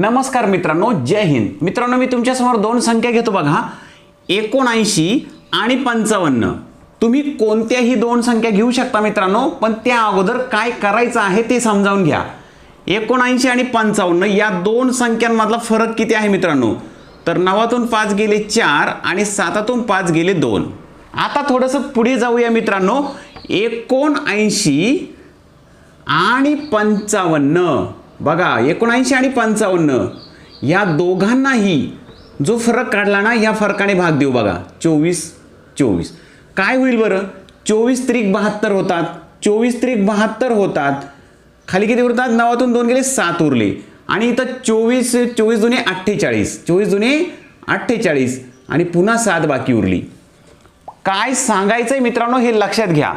नमस्कार मित्रांनो जय हिंद. मित्रांनो मी तुमच्यासमोर दोन संख्या घेतो बघा. एकोणऐंशी आणि पंचावन्न. तुम्ही कोणत्याही दोन संख्या घेऊ शकता मित्रांनो पण त्या अगोदर काय करायचं आहे ते समजावून घ्या. एकोणऐंशी आणि पंचावन्न या दोन संख्यांमधला फरक किती आहे मित्रांनो? तर नवातून पाच गेले चार आणि सातातून पाच गेले दोन. आता थोडंसं पुढे जाऊया मित्रांनो. एकोणऐंशी आणि पंचावन्न. बघा एकोणऐंशी आणि पंचावन्न या दोघांनाही जो फरक काढला ना या फरकाने भाग देऊ बघा. चोवीस चोवीस. काय होईल बरं? चोवीस त्रिक बहात्तर होतात. चोवीस त्रिक बहात्तर होतात. खाली किती उरतात? नवातून दोन गेले सात उरले. आणि इथं चोवीस चोवीस जुने अठ्ठेचाळीस. चोवीस जुने अठ्ठेचाळीस. आणि पुन्हा सात बाकी उरली. काय सांगायचंय मित्रांनो हे लक्षात घ्या.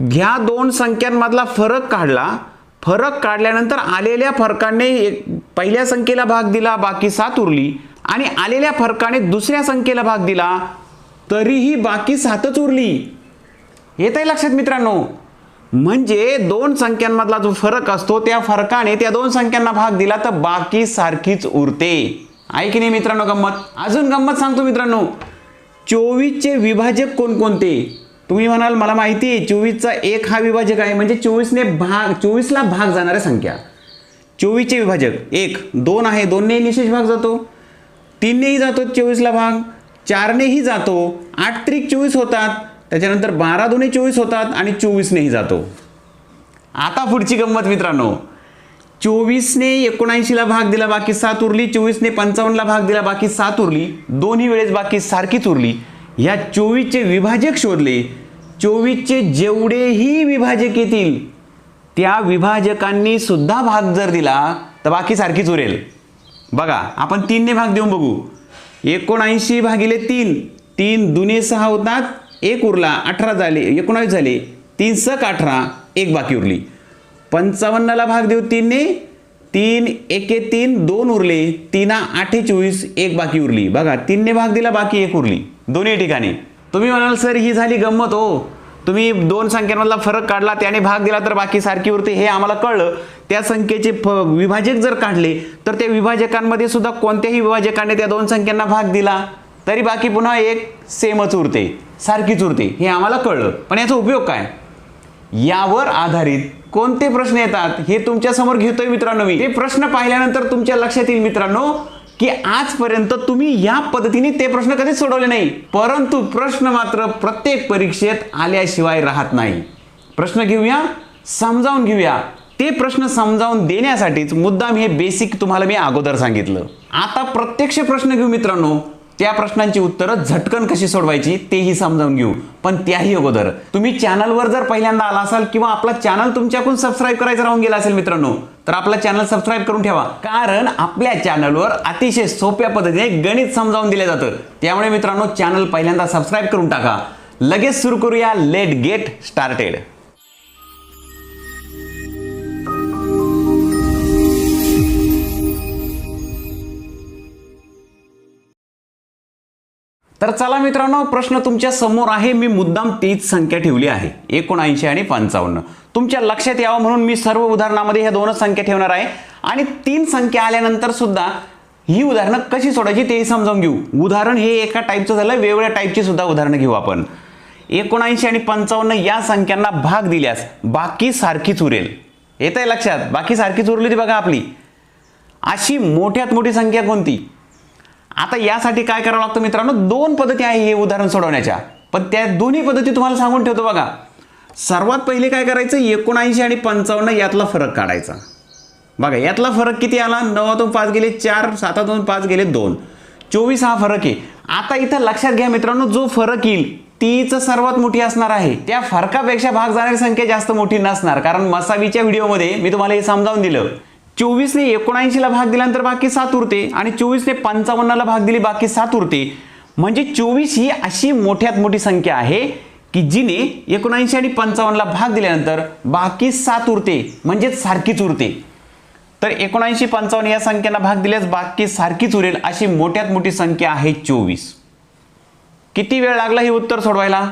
घ्या दोन संख्यांमधला फरक काढला फरक काढल्यानंतर आलेल्या फरकाने एक पहिल्या संख्येला भाग दिला बाकी सात उरली. आणि आलेल्या फरकाने दुसऱ्या संख्येला भाग दिला तरीही बाकी सातच उरली. येत आहे लक्षात मित्रांनो. म्हणजे दोन संख्यांमधला जो फरक असतो त्या फरकाने त्या दोन संख्यांना भाग दिला तर बाकी सारखीच उरते. आहे की नाही मित्रांनो गंमत? अजून गंमत सांगतो मित्रांनो. चोवीसचे विभाजक कोणकोणते? तुम्ही म्हणाल मला माहिती आहे चोवीसचा एक हा विभाजक आहे. म्हणजे चोवीसने भाग चोवीसला भाग जाणाऱ्या संख्या. चोवीसचे विभाजक एक दोन आहे दोननेही निशेष भाग जातो. तीननेही जातो चोवीसला भाग. चारनेही जातो आठ त्रिक चोवीस होतात. त्याच्यानंतर बारा दोन्ही चोवीस होतात आणि चोवीसनेही जातो. आता पुढची गंमत मित्रांनो. चोवीसने एकोणऐंशीला भाग दिला बाकी सात उरली. चोवीसने पंचावन्नला भाग दिला बाकी सात उरली. दोन्ही वेळेस बाकी सारखीच उरली. ह्या चोवीसचे विभाजक शोधले. चोवीसचे जेवढेही विभाजक येतील त्या विभाजकांनी सुद्धा भाग जर दिला तर बाकी सारखीच उरेल. बघा आपण तीनने भाग देऊन बघू. एकोणऐंशी भागिले तीन तीन दुने सहा होतात एक उरला अठरा झाले एकोणावीस झाले तीन सक अठरा एक बाकी उरली. पंचावन्नला भाग देऊ तीनने तीन एके तीन दोन उरले तीना आठे चोवीस एक बाकी उरली. बघा तीनने भाग दिला बाकी एक उरली. दोन्ही ठिकाणी. तुम्ही म्हणाल सर ही झाली गंमत हो. तुम्ही दोन संख्यांमधला फरक काढला त्याने भाग दिला तर बाकी सारखी उरते हे आम्हाला कळलं. त्या संख्येचे फ विभाजक जर काढले तर त्या विभाजकांमध्ये सुद्धा कोणत्याही विभाजकाने त्या दोन संख्यांना भाग दिला? तरी बाकी पुन्हा एक सेमच उरते सारखीच उरते हे आम्हाला कळलं. पण याचा उपयोग काय? यावर आधारित कोणते प्रश्न येतात हे तुमच्यासमोर घेतोय मित्रांनो मी. ते प्रश्न पाहिल्यानंतर तुमच्या लक्षात येईल मित्रांनो की आजपर्यंत तुम्ही या पद्धतीने ते प्रश्न कधीच सोडवले नाही. परंतु प्रश्न मात्र प्रत्येक परीक्षेत आल्याशिवाय राहत नाही. प्रश्न घेऊया समजावून घेऊया. ते प्रश्न समजावून देण्यासाठीच मुद्दाम हे बेसिक तुम्हाला मी अगोदर सांगितलं. आता प्रत्यक्ष प्रश्न घेऊ मित्रांनो. त्या प्रश्नांची उत्तरं झटकन कशी सोडवायची तेही समजावून घेऊ. पण त्याही अगोदर तुम्ही चॅनलवर जर पहिल्यांदा आला असाल किंवा आपला चॅनल तुमच्याकडून सबस्क्राईब करायचं राहून गेला असेल मित्रांनो तर आपला चॅनल सबस्क्राईब करून ठेवा. कारण आपल्या चॅनलवर अतिशय सोप्या पद्धतीने गणित समजावून दिलं जातं. त्यामुळे मित्रांनो चॅनल पहिल्यांदा सबस्क्राईब करून टाका. लगेच सुरू करूया लेट गेट स्टार्टेड तर चला मित्रांनो प्रश्न तुमच्यासमोर आहे. मी मुद्दाम तीच संख्या ठेवली आहे. एकोणऐंशी आणि पंचावन्न. तुमच्या लक्षात यावं म्हणून मी सर्व उदाहरणामध्ये ह्या दोनच संख्या ठेवणार आहे. आणि तीन संख्या आल्यानंतर सुद्धा ही उदाहरणं कशी सोडायची तेही समजावून घेऊ. उदाहरण हे एका टाईपचं झालं वेगवेगळ्या टाईपची सुद्धा उदाहरणं घेऊ आपण. एकोणऐंशी आणि पंचावन्न या संख्यांना भाग दिल्यास बाकी सारखीच उरेल. येत आहे लक्षात? बाकी सारखीच उरली ती बघा आपली. अशी मोठ्यात मोठी संख्या कोणती? आता यासाठी काय करावं लागतं मित्रांनो? दोन पद्धती आहे हे उदाहरण सोडवण्याच्या. पण त्या दोन्ही पद्धती तुम्हाला सांगून ठेवतो बघा. सर्वात पहिले काय करायचं? एकोणऐंशी आणि पंचावन्न यातला फरक काढायचा. बघा यातला फरक किती आला? नवातून पाच गेले चार सातातून पाच गेले दोन. चोवीस हा फरक आहे. आता इथं लक्षात घ्या मित्रांनो जो फरक येईल तीच सर्वात मोठी असणार आहे. त्या फरकापेक्षा भाग जाणारी संख्या जास्त मोठी नसणार. कारण मसावीच्या व्हिडिओमध्ये मी तुम्हाला हे समजावून दिलं. चोवीसने एकोणऐंशीला भाग दिल्यानंतर बाकी सात उरते आणि चोवीसने पंचावन्नला भाग दिली बाकी सात उरते. म्हणजे चोवीस ही अशी मोठ्यात मोठी संख्या आहे की जिने एकोणऐंशी आणि पंचावन्नला भाग दिल्यानंतर बाकी सात उरते म्हणजेच सारखीच उरते. तर एकोणऐंशी पंचावन्न या संख्येला भाग दिल्यास बाकी सारखीच उरेल अशी मोठ्यात मोठी संख्या आहे चोवीस. किती वेळ लागला हे उत्तर सोडवायला?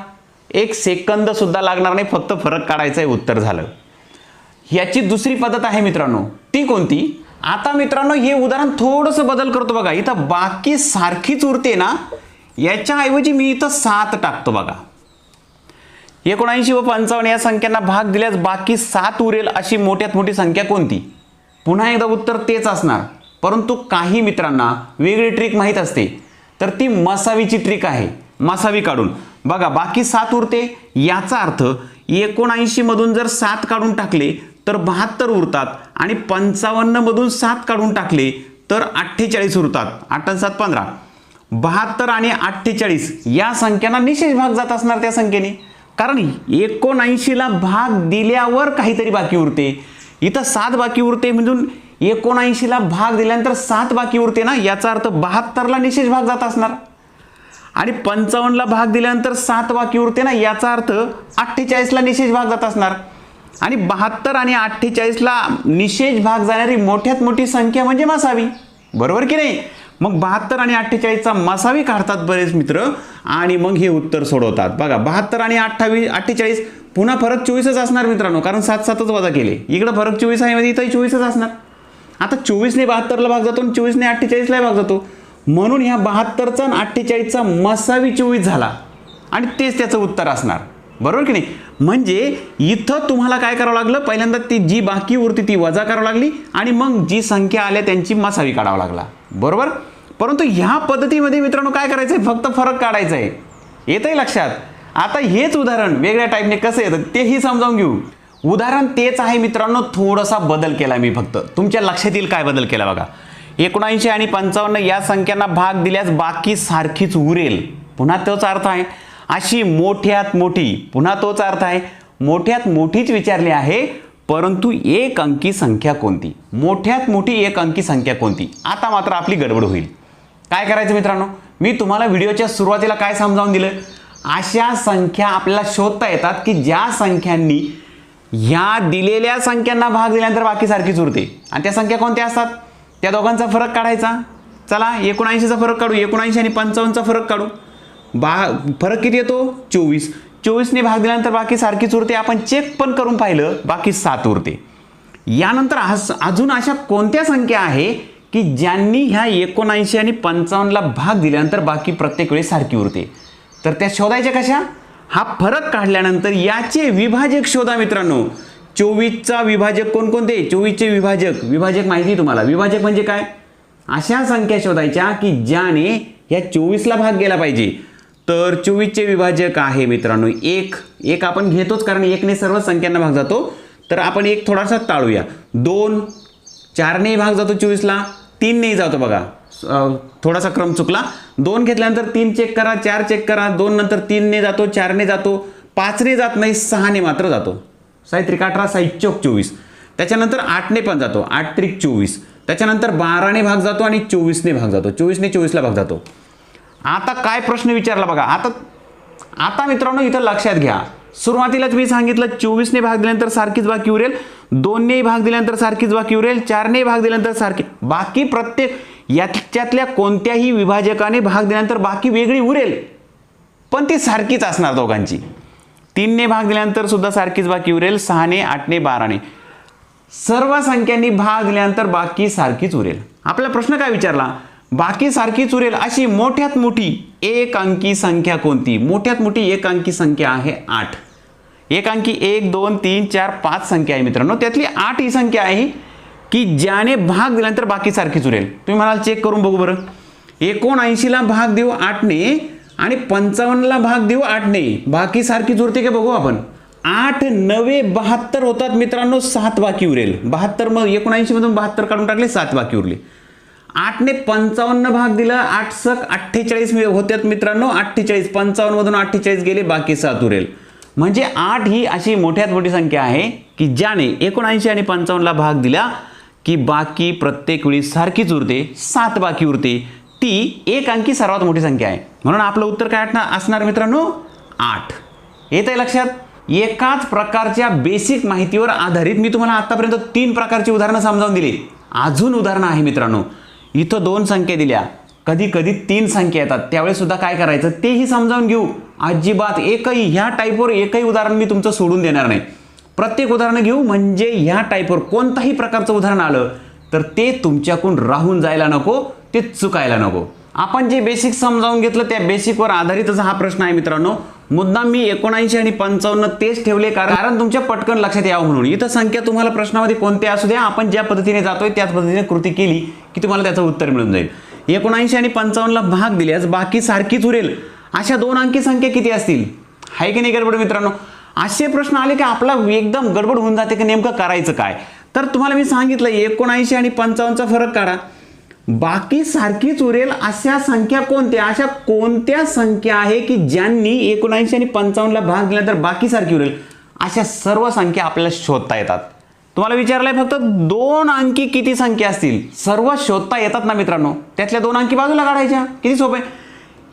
एक सेकंद सुद्धा लागणार नाही फक्त फरक काढायचं आहे उत्तर झालं. ह्याची दुसरी पद्धत आहे मित्रांनो. ती कोणती? आता मित्रांनो हे उदाहरण थोडंसं बदल करतो बघा. इथं बाकी सारखीच उरते ना याच्याऐवजी मी इथं सात टाकतो बघा. एकोणऐंशी व पंचावन्न या संख्यांना भाग दिल्यास बाकी सात उरेल अशी मोठ्यात मोठी संख्या कोणती? पुन्हा एकदा उत्तर तेच असणार. परंतु काही मित्रांना वेगळी ट्रिक माहीत असते. तर ती मसावीची ट्रिक आहे. मसावी काढून. बघा बाकी सात उरते. याचा अर्थ एकोणऐंशीमधून जर सात काढून टाकले तर बहात्तर उरतात आणि पंचावन्नमधून सात काढून टाकले तर अठ्ठेचाळीस उरतात. आठ सात पंधरा. बहात्तर आणि अठ्ठेचाळीस या संख्यांना निशेष भाग जात असणार त्या संख्येने. कारण एकोणऐंशीला भाग दिल्यावर काहीतरी बाकी उरते. इथं सात बाकी उरते म्हणून एकोणऐंशीला भाग दिल्यानंतर सात बाकी उरते ना याचा अर्थ बहात्तरला निशेष भाग जात असणार. आणि पंचावन्नला भाग दिल्यानंतर सात बाकी उरते ना याचा अर्थ अठ्ठेचाळीसला निशेष भाग जात असणार. आणि बहात्तर आणि अठ्ठेचाळीसला निशेष भाग जाणारी मोठ्यात मोठी संख्या म्हणजे मसावी. बरोबर की नाही? मग बहात्तर आणि अठ्ठेचाळीसचा मसावी काढतात बरेच मित्र आणि मग हे उत्तर सोडवतात. बघा बहात्तर आणि अठ्ठावीस अठ्ठेचाळीस पुन्हा फरक चोवीसच असणार मित्रांनो कारण सात सातच वजा केले. इकडं फरक चोवीस आहे म्हणजे इथंही चोवीसच असणार. आता चोवीसने बहात्तरला भाग जातो आणि चोवीसने अठ्ठेचाळीसला भाग जातो. म्हणून ह्या बहात्तरचा आणि अठ्ठेचाळीसचा मसावी चोवीस झाला. आणि तेच त्याचं उत्तर असणार. बरोबर की नाही? म्हणजे इथं तुम्हाला काय करावं लागलं? पहिल्यांदा ती जी बाकी उरती ती वजा करावं लागली आणि मग जी संख्या आल्या त्यांची मसावी काढावा लागला. बरोबर? परंतु ह्या पद्धतीमध्ये मित्रांनो काय करायचं आहे फक्त फरक काढायचा आहे येतंय लक्षात? आता हेच उदाहरण वेगळ्या टाईपने कसं येतं तेही समजावून घेऊ. उदाहरण तेच आहे मित्रांनो थोडासा बदल केला मी फक्त. तुमच्या लक्षात येईल काय बदल केला बघा. एकोणऐंशी आणि पंचावन्न या संख्यांना भाग दिल्यास बाकी सारखीच उरेल. पुन्हा तोच अर्थ आहे. अशी मोठ्यात मोठी पुन्हा तोच अर्थ आहे मोठ्यात मोठीच विचारली आहे परंतु एक अंकी संख्या कोणती? मोठ्यात मोठी एक अंकी संख्या कोणती? आता मात्र आपली गडबड होईल. काय करायचं मित्रांनो? मी तुम्हाला व्हिडिओच्या सुरुवातीला काय समजावून दिलं? अशा संख्या आपल्याला शोधता येतात की ज्या संख्यांनी ह्या दिलेल्या संख्यांना भाग दिल्यानंतर बाकी सारखीच उरते आणि त्या संख्या कोणत्या असतात? त्या दोघांचा फरक काढायचा. चला एकोणऐंशीचा फरक काढू एकोणऐंशी आणि पंचावन्नचा फरक काढू. बा फरक किती येतो? चोवीस. चोवीसने भाग दिल्यानंतर बाकी सारखीच उरते. आपण चेक पण करून पाहिलं बाकी सात उरते. यानंतर अजून अशा कोणत्या संख्या आहे की ज्यांनी ह्या एकोणऐंशी आणि पंचावन्नला भाग दिल्यानंतर बाकी प्रत्येक वेळी सारखी उरते? तर त्या शोधायच्या कशा? हा फरक काढल्यानंतर याचे विभाजक शोधा मित्रांनो. चोवीसचा विभाजक कोणकोणते? चोवीसचे विभाजक. विभाजक माहिती आहे तुम्हाला. विभाजक म्हणजे काय? अशा संख्या शोधायच्या की ज्याने ह्या चोवीसला भाग गेला पाहिजे. तर चोवीसचे विभाजक आहे मित्रांनो एक. एक आपण घेतोच कारण एकने सर्व संख्यांना भाग जातो. तर आपण एक थोडासा टाळूया. दोन चारने भाग जातो चोवीसला तीनने जातो बघा. थोडासा क्रम चुकला. दोन घेतल्यानंतर तीन चेक करा चार चेक करा दोन नंतर तीनने जातो चारने जातो पाचने जात नाही सहाने मात्र जातो. साहित्रिक अठरा साहित्य चौक चोवीस. त्याच्यानंतर आठने पण जातो आठ त्रिक चोवीस. त्याच्यानंतर बाराने भाग जातो आणि चोवीसने भाग जातो. चोवीसने चोवीसला भाग जातो. आता काय प्रश्न विचारला बघा. आता आता मित्रांनो इथं लक्षात घ्या. सुरुवातीलाच मी सांगितलं चोवीसने भाग दिल्यानंतर सारखीच बाकी उरेल. दोनने भाग दिल्यानंतर सारखीच बाकी उरेल. चारने भाग दिल्यानंतर सारखी. बाकी प्रत्येक याच्यातल्या कोणत्याही विभाजकाने भाग दिल्यानंतर बाकी वेगळी उरेल. पण ती सारखीच असणार दोघांची. तीनने भाग दिल्यानंतर सुद्धा सारखीच बाकी उरेल. सहाने आठने बाराने. सर्व संख्यांनी भाग दिल्यानंतर बाकी सारखीच उरेल. आपला प्रश्न काय विचारला? बाकी सारखीच उरेल अशी मोठ्यात मोठी एक अंकी संख्या कोणती? मोठ्यात मोठी एक अंकी संख्या आहे आठ. एक अंकी एक दोन तीन चार पाच संख्या आहे मित्रांनो. त्यातली आठ ही संख्या आहे की ज्याने भाग दिल्यानंतर बाकी सारखीच उरेल तुम्ही म्हणाल चेक करून बघू बरं. एकोणऐंशीला भाग देऊ आठने आणि पंचावन्नला भाग देऊ आठने. बाकी सारखीच उरते का बघू आपण. आठ नवे बहात्तर होतात मित्रांनो सात बाकी उरेल. बहात्तर मग एकोणऐंशीमधून बहात्तर काढून टाकले सात बाकी उरले. आठने पंचावन्न भाग दिला आठ सक अठ्ठेचाळीस होत्यात मित्रांनो अठ्ठेचाळीस पंचावन्न मधून अठ्ठेचाळीस गेले बाकी सात उरेल. म्हणजे आठ ही अशी मोठ्यात मोठी संख्या आहे की ज्याने एकोणऐंशी आणि पंचावन्नला भाग दिला की बाकी प्रत्येक वेळी सारखीच उरते सात बाकी उरते ती एक अंकी सर्वात मोठी संख्या आहे. म्हणून आपलं उत्तर काय असणार- असणार मित्रांनो? आठ. येत आहे लक्षात? एकाच प्रकारच्या बेसिक माहितीवर आधारित मी तुम्हाला आतापर्यंत तीन प्रकारची उदाहरणं समजावून दिली. अजून उदाहरणं आहे मित्रांनो. इथं दोन संख्या दिल्या. कधी कधी तीन संख्या येतात. त्यावेळेस सुद्धा काय करायचं? तेही समजावून घेऊ. अजिबात एकही ह्या टाईपवर एकही उदाहरण मी तुमचं सोडून देणार नाही. प्रत्येक उदाहरणं घेऊ म्हणजे ह्या टाईपवर कोणताही प्रकारचं उदाहरण आलं तर ते तुमच्याकडून राहून जायला नको ते चुकायला नको. आपण जे बेसिक समजावून घेतलं त्या बेसिकवर आधारितच हा प्रश्न आहे मित्रांनो. मुद्दाम मी एकोणऐंशी आणि पंचावन्न तेच ठेवले कारण तुमच्या पटकन लक्षात यावं म्हणून. इथं संख्या तुम्हाला प्रश्नामध्ये कोणत्या असू द्या आपण ज्या पद्धतीने जातोय त्याच पद्धतीने कृती केली की तुम्हाला त्याचं उत्तर मिळून जाईल. एकोणऐंशी आणि पंचावन्नला भाग दिल्यास बाकी सारखीच उरेल. अशा दोन अंकी संख्या किती असतील? आहे की नाही गडबड मित्रांनो? असे प्रश्न आले की आपला एकदम गडबड होऊन जाते की नेमकं करायचं काय. तर तुम्हाला मी सांगितलं एकोणऐंशी आणि पंचावन्नचा फरक काढा. बाकी सारखीच उरेल अशा संख्या कोणत्या? अशा कोणत्या संख्या आहे की ज्यांनी एकोणऐंशी आणि पंचावन्नला भाग दिला तर बाकी सारखी उरेल? अशा सर्व संख्या आपल्याला शोधता येतात. तुम्हाला विचारलंय फक्त दोन अंकी किती संख्या असतील? सर्व शोधता येतात ना मित्रांनो? त्यातल्या दोन अंकी बाजूला काढायच्या. किती सोपे.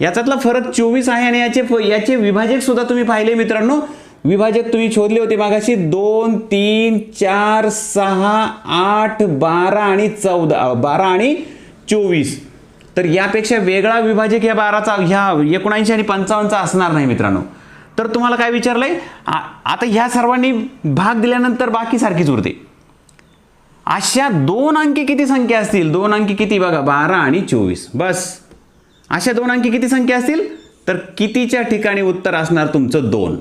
याच्यातला फरक चोवीस आहे आणि याचे याचे विभाजक सुद्धा तुम्ही पाहिले मित्रांनो. विभाजक तुम्ही शोधले होते मागाशी. दोन तीन चार सहा आठ बारा आणि चौदा. बारा आणि चोवीस. तर यापेक्षा वेगळा विभाजक या बाराचा ह्या एकोणऐंशी आणि पंचावन्नचा असणार नाही मित्रांनो. तर तुम्हाला काय विचारलंय? आहे आता ह्या सर्वांनी भाग दिल्यानंतर बाकी सारखीच उरते. अशा दोन अंकी किती संख्या असतील? दोन अंकी किती? बघा बारा आणि चोवीस. बस. अशा दोन अंकी किती संख्या असतील? तर कितीच्या ठिकाणी उत्तर असणार तुमचं दोन.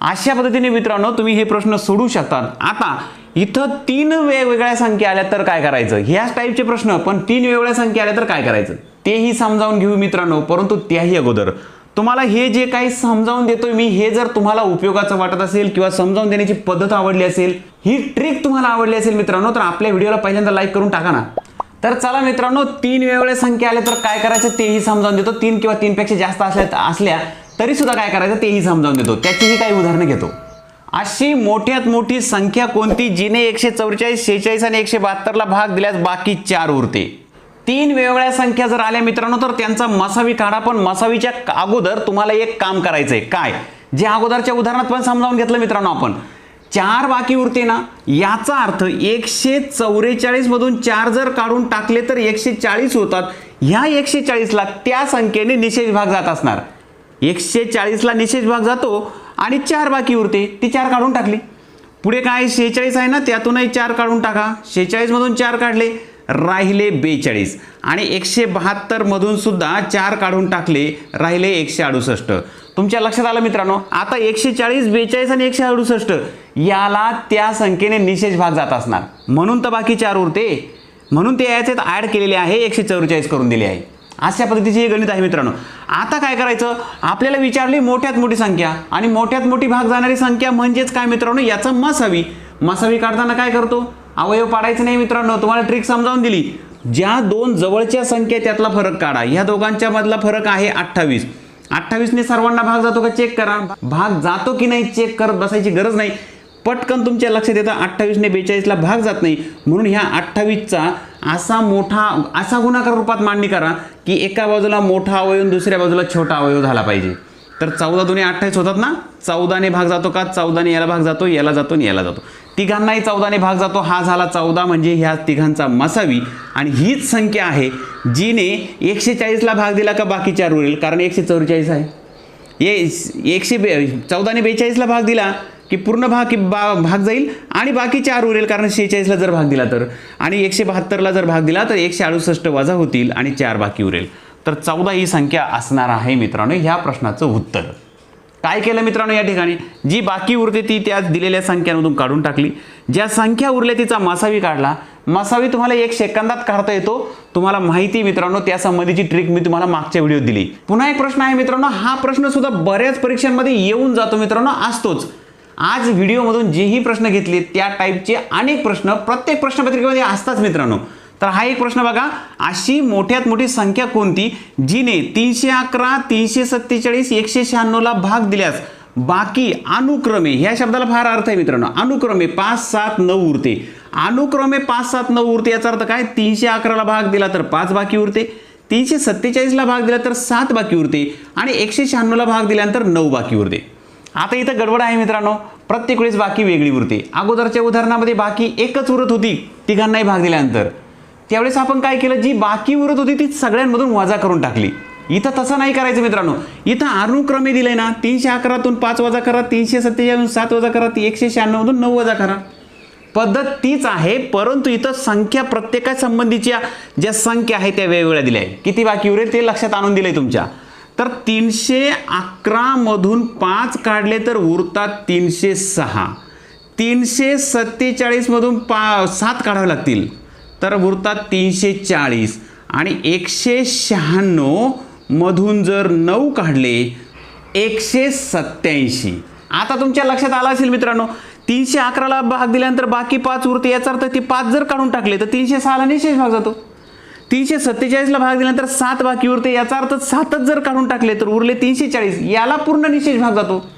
अशा पद्धतीने मित्रांनो तुम्ही हे प्रश्न सोडू शकतात. आता इथं तीन वेगवेगळ्या संख्या आल्या तर काय करायचं? ह्याच टाईपचे प्रश्न पण तीन वेगवेगळ्या संख्या आल्या तर काय करायचं? तेही समजावून घेऊ मित्रांनो परंतु त्याही अगोदर. तुम्हाला हे जे काही समजावून देतोय मी हे जर तुम्हाला उपयोगाचं वाटत असेल किंवा समजावून देण्याची पद्धत आवडली असेल ही ट्रिक तुम्हाला आवडली असेल मित्रांनो तर आपल्या व्हिडिओला पहिल्यांदा लाईक करून टाका ना. तर चला मित्रांनो तीन वेगवेगळ्या संख्या आल्या तर काय करायचं? तेही समजावून देतो. तीन किंवा तीनपेक्षा जास्त असल्या असल्या तरी सुद्धा काय करायचं? तेही समजावून देतो. त्याचीही काही उदाहरणं घेतो. अशी मोठ्यात मोठी संख्या कोणती जिने एकशे चौवेचाळीस शेहेचाळीस आणि एकशे बहात्तरला भाग दिल्यास बाकी चार उरते? तीन वेगवेगळ्या संख्या जर आल्या मित्रांनो तर त्यांचा मसावी काढा. पण मसावीच्या अगोदर तुम्हाला एक काम करायचंय. काय? जे अगोदरच्या उदाहरणात पण समजावून घेतलं मित्रांनो आपण. चार बाकी उरते ना? याचा अर्थ एकशे चौवेचाळीस मधून चार जर काढून टाकले तर एकशे चाळीस होतात. ह्या एकशे चाळीसला त्या संख्येने निषेध भाग जात असणार. एकशे चाळीसला निषेध भाग जातो. आणि चार बाकी उरते ती चार काढून टाकली. पुढे काय? शेहेचाळीस आहे ना त्यातूनही चार काढून टाका. शेहेचाळीसमधून चार काढले राहिले बेचाळीस. आणि एकशे बहात्तर सुद्धा चार काढून टाकले राहिले एकशे अडुसष्ट. तुमच्या लक्षात आलं मित्रांनो? आता एकशे चाळीस बेचाळीस आणि एकशे अडुसष्ट याला त्या संख्येने निशेष भाग जात असणार. म्हणून तर बाकी चार उरते. म्हणून ते याच्यात ॲड केलेले आहे एकशे चौवेचाळीस करून दिले आहे. अशा पद्धतीचे हे गणित आहे मित्रांनो. आता काय करायचं? आपल्याला विचारली मोठ्यात मोठी संख्या आणि मोठ्यात मोठी भाग जाणारी संख्या म्हणजेच काय मित्रांनो? याचं मसावी. मसावी काढताना काय करतो? अवयव पाडायचं नाही मित्रांनो. तुम्हाला ट्रिक समजावून दिली. ज्या दोन जवळच्या संख्या त्यातला फरक काढा. ह्या दोघांच्या मधला फरक आहे अठ्ठावीस. अठ्ठावीसने सर्वांना भाग जातो का? चेक करा. भाग जातो की नाही? चेक करत बसायची गरज नाही. पटकन तुमच्या लक्षात येतं अठ्ठावीसने बेचाळीसला भाग जात नाही. म्हणून ह्या अठ्ठावीसचा असा मोठा असा गुणाकार रूपात मांडणी करा की एका बाजूला मोठा अवयव दुसऱ्या बाजूला छोटा अवयव झाला पाहिजे. तर चौदा दोन्ही अठ्ठावीस होतात ना? चौदाने भाग जातो का? चौदाने याला भाग जातो याला जातो आणि याला जातो. तिघांनाही चौदाने भाग जातो. हा झाला चौदा म्हणजे ह्या तिघांचा मसावी. आणि हीच संख्या आहे जिने एकशे चाळीसला भाग दिला का बाकी चार उरेल कारण एकशे चौवेचाळीस आहे. ये एकशे बे चौदाने बेचाळीसला भाग दिला. की पूर्ण भाग की बा भाग जाईल आणि बाकी चार उरेल. कारण शेहेचाळीसला जर भाग दिला तर. आणि एकशे बहात्तरला जर भाग दिला तर एकशे अडुसष्ट वजा होतील आणि चार बाकी उरेल. तर चौदा ही संख्या असणार आहे मित्रांनो. ह्या प्रश्नाचं उत्तर. काय केलं मित्रांनो या ठिकाणी? जी बाकी उरते ती त्या दिलेल्या संख्यांमधून काढून टाकली. ज्या संख्या उरल्या तिचा मसावी काढला. मसावी तुम्हाला एक सेकंदात काढता येतो. तुम्हाला माहिती मित्रांनो त्या संबंधीची ट्रिक मी तुम्हाला मागच्या व्हिडिओत दिली. पुन्हा एक प्रश्न आहे मित्रांनो. हा प्रश्न सुद्धा बऱ्याच परीक्षांमध्ये येऊन जातो मित्रांनो. असतोच. आज व्हिडिओमधून जेही प्रश्न घेतले त्या टाईपचे अनेक प्रश्न प्रत्येक प्रश्नपत्रिकेमध्ये असतात मित्रांनो. तर हा एक प्रश्न बघा अशी मोठ्यात मोठी संख्या कोणती? जिने तीनशे अकरा तीनशे सत्तेचाळीस एकशे शहाण्णवला भाग दिल्यास बाकी अनुक्रमे ह्या शब्दाला फार अर्थ आहे मित्रांनो. अनुक्रमे पाच सात नऊ उरते. अनुक्रमे पाच सात नऊ उरते याचा अर्थ काय? तीनशे अकराला भाग दिला तर पाच बाकी उरते. तीनशे सत्तेचाळीसला भाग दिला तर सात बाकी उरते. आणि एकशे शहाण्णवला भाग दिल्यानंतर नऊ बाकी उरते. आता इथं गडबड आहे मित्रांनो. प्रत्येक वेळेस बाकी वेगळी उरते. अगोदरच्या उदाहरणामध्ये बाकी एकच उरत होती तिघांनाही भाग दिल्यानंतर. त्यावेळेस आपण काय केलं जी बाकी उरत होती ती सगळ्यांमधून वजा करून टाकली. इथं तसं नाही करायचं मित्रांनो. इथं अनुक्रमे दिलंय ना तीनशे अकरातून पाच वजा करा तीनशे सत्तेचाळीस सात वजा करा ती एकशे शहाण्णवमधून नऊ वजा करा. पद्धत तीच आहे परंतु इथं संख्या प्रत्येका संबंधीच्या ज्या संख्या आहे त्या वेगवेगळ्या दिल्या आहे किती बाकी उरेल ते लक्षात आणून दिलंय तुमच्या. तर तीनशे अकरामधून पाच काढले तर उरतात तीनशे सहा. तीनशे सत्तेचाळीसमधून पा सात काढावे लागतील. तर उरतात तीनशे चाळीस. आणि एकशे शहाण्णवमधून जर नऊ काढले एकशे सत्याऐंशी आता तुमच्या लक्षात आला असेल मित्रांनो तीनशे अकराला भाग दिल्यानंतर बाकी पाच उरते याचा अर्थ ती पाच जर काढून टाकले तर तीनशे सहाला निशेष भाग जातो. तीनशे सत्तेचाळीसला भाग दिल्यानंतर सात बाकी उरते. याचा अर्थ सातच जर काढून टाकले तर उरले तीनशे चाळीस. याला पूर्ण निशेष भाग जातो.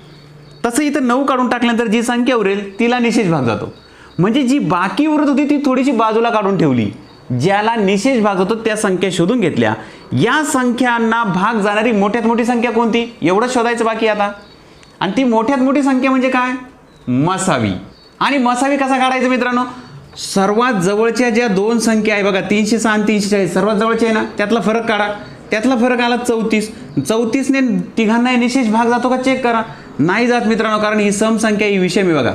तसं इथं नऊ काढून टाकल्यानंतर जी संख्या उरेल तिला निशेष भाग जातो. म्हणजे जी बाकी उरत होती ती थोडीशी बाजूला काढून ठेवली. ज्याला निशेष भाग होतो त्या संख्या शोधून घेतल्या. या संख्यांना भाग जाणारी मोठ्यात मोठी संख्या कोणती? एवढंच शोधायचं बाकी आता. आणि ती मोठ्यात मोठी संख्या म्हणजे काय? मसावी. आणि मसावी कसा काढायचं मित्रांनो? सर्वात जवळच्या ज्या दोन संख्या आहे बघा तीनशे सहा आणि तीनशे चाळीस सर्वात जवळच्या आहे ना त्यातला फरक काढा. त्यातला फरक आला चौतीस. चौतीसने तिघांना निशेष भाग जातो का चेक करा. नाही जात मित्रांनो कारण ही समसंख्या ही विषय मी बघा.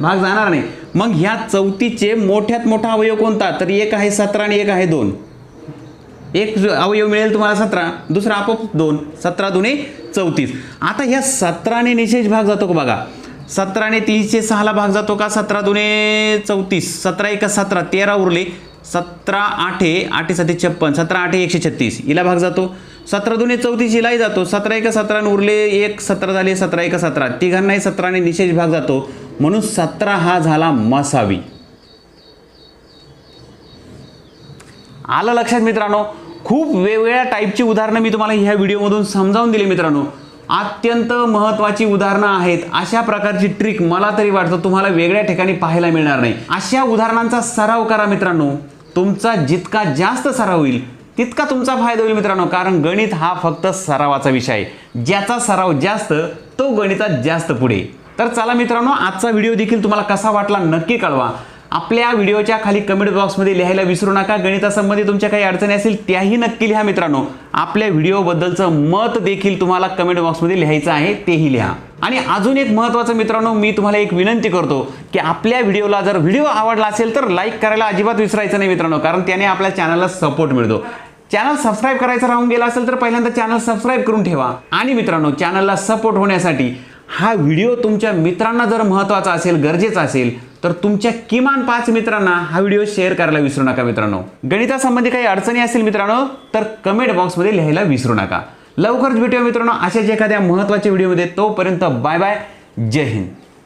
भाग जाणार नाही. मग ह्या चौतीसचे मोठ्यात मोठा अवयव कोणता? तर एक आहे सतरा आणि एक आहे दोन. एक अवयव मिळेल तुम्हाला सतरा दुसरा आपोआप दोन. सतरा दोन्ही चौतीस. आता ह्या सतराने निशेष भाग जातो का बघा. सतराने तीनशे सहाला भाग जातो का? सतरा दुने चौतीस. सतरा एक सतरा तेरा उरले. सतरा आठे आठे साते छप्पन. सतरा आठे एकशे छत्तीस. हिला भाग जातो. सतरा दुने चौतीस हिलाही जातो. सतरा एक सतराने उरले एक सतरा झाले सतरा एक सतरा. तिघांनाही सतराने निशेष भाग जातो. म्हणून सतरा हा झाला मसावी. आलं लक्षात मित्रांनो? खूप वेगवेगळ्या टाईपची उदाहरणं मी तुम्हाला ह्या व्हिडिओमधून समजावून दिली मित्रांनो. अत्यंत महत्त्वाची उदाहरणं आहेत. अशा प्रकारची ट्रिक मला तरी वाटतं तुम्हाला वेगळ्या ठिकाणी पाहायला मिळणार नाही. अशा उदाहरणांचा सराव करा मित्रांनो. तुमचा जितका जास्त सराव होईल तितका तुमचा फायदा होईल मित्रांनो. कारण गणित हा फक्त सरावाचा विषय आहे. ज्याचा सराव जास्त तो गणितात जास्त पुढे. तर चला मित्रांनो आजचा व्हिडिओ देखील तुम्हाला कसा वाटला नक्की कळवा. आपल्या व्हिडिओच्या खाली कमेंट बॉक्समध्ये लिहायला विसरू नका. गणितासंबंधी तुमच्या काही अडचणी असतील त्याही नक्की लिहा मित्रांनो. आपल्या व्हिडिओबद्दलचं मत देखील तुम्हाला कमेंट बॉक्समध्ये लिहायचं आहे तेही लिहा. आणि अजून एक महत्त्वाचं मित्रांनो मी तुम्हाला एक विनंती करतो की आपल्या व्हिडिओला जर व्हिडिओ आवडला असेल तर लाईक करायला अजिबात विसरायचं नाही मित्रांनो कारण त्याने आपल्या चॅनलला सपोर्ट मिळतो. चॅनल सबस्क्राईब करायचं राहून गेला असेल तर पहिल्यांदा चॅनल सबस्क्राईब करून ठेवा. आणि मित्रांनो चॅनलला सपोर्ट होण्यासाठी हा व्हिडिओ तुमच्या मित्रांना जर महत्त्वाचा असेल गरजेचा असेल तर तुमच्या किमान पाच मित्रांना हा व्हिडिओ शेअर करायला विसरू नका मित्रांनो. गणितासंबंधी काही अडचणी असतील मित्रांनो तर कमेंट बॉक्समध्ये लिहायला विसरू नका. लवकरच भेटूया मित्रांनो अशाच एखाद्या महत्त्वाच्या व्हिडिओमध्ये. तोपर्यंत बाय बाय. जय हिंद.